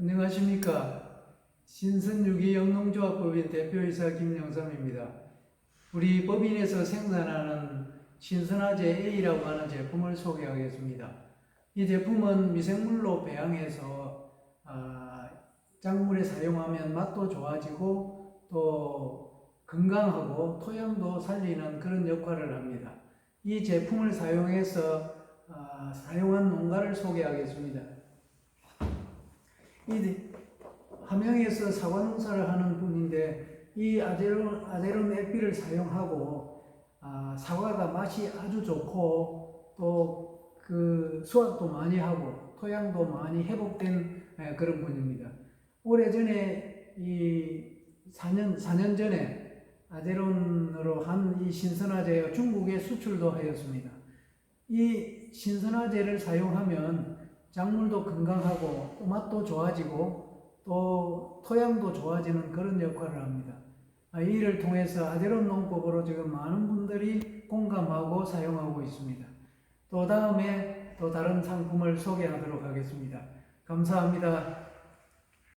안녕하십니까. 신선유기 영농조합법인 대표이사 김영삼입니다. 우리 법인에서 생산하는 신선화제 A라고 하는 제품을 소개하겠습니다. 이 제품은 미생물로 배양해서 아, 작물에 사용하면 맛도 좋아지고 또 건강하고 토양도 살리는 그런 역할을 합니다. 이 제품을 사용해서 아, 사용한 농가를 소개하겠습니다. 이 함양에서 사과 농사를 하는 분인데 이 아제론 아제론 에피를 사용하고 아, 사과가 맛이 아주 좋고 또 그 수확도 많이 하고 토양도 많이 회복된 에, 그런 분입니다. 오래전에 이 4년 4년 전에 아제론으로 한 이 신선화제 중국에 수출도 하였습니다. 이 신선화제를 사용하면 작물도 건강하고 또 맛도 좋아지고 또 토양도 좋아지는 그런 역할을 합니다. 아, 이 일을 통해서 아제론 농법으로 지금 많은 분들이 공감하고 사용하고 있습니다. 또 다음에 또 다른 상품을 소개하도록 하겠습니다. 감사합니다.